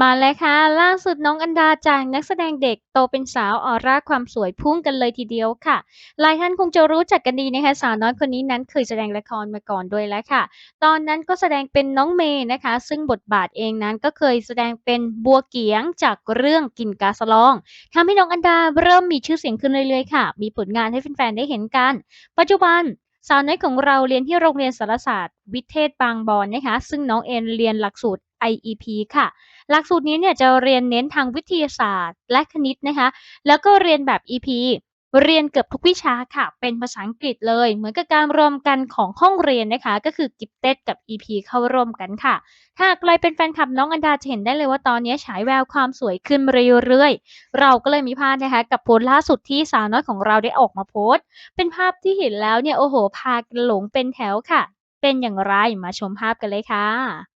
มาแล้วค่ะ ล่าสุดน้องอันดาจากนักแสดงเด็กโตเป็นสาวออร่าความสวยพุ่งกันเลยทีเดียวค่ะ หลายท่านคงจะรู้จักกันดีนะคะสาวน้อยคนนี้นั้นเคยแสดงละครมาก่อนด้วยแล้วค่ะ ตอนนั้นก็แสดงเป็นน้องเมย์นะคะ ซึ่งบทบาทเองนั้นก็เคยแสดงเป็นบัวเกียงจากเรื่องกินกาสลองทำให้น้องอันดาเริ่มมีชื่อเสียงขึ้นเรื่อยๆค่ะ มีผลงานให้แฟนๆได้เห็นกัน ปัจจุบันสาวน้อยของเราเรียนที่โรงเรียนสารศาสตร์ วิเทศบางบอนนะคะ ซึ่งน้องเอ็นเรียนหลักสูตร IEP ค่ะ หลักสูตรนี้เนี่ยจะเรียนเน้นทางวิทยาศาสตร์ และคณิตนะคะ แล้วก็เรียนแบบ EP เรียนเกือบทุกวิชาค่ะ เป็นภาษาอังกฤษเลย เหมือนกับการรวมกันของห้องเรียนนะคะ ก็คือ Gifted กับ EP เข้าร่วมกันค่ะ ถ้าใครเป็นแฟนคลับน้องอันดาจะเห็นได้เลยว่าตอนนี้ฉายแววความสวยขึ้นเรื่อยๆ เราก็เลยมีภาพนะคะ กับโพสล่าสุดที่สาวน้อยของเราได้ออกมาโพสต์ เป็นภาพที่เห็นแล้วเนี่ยโอ้โห พากันหลงเป็นแถวค่ะ เป็นอย่างไรมาชมภาพกันเลยค่ะ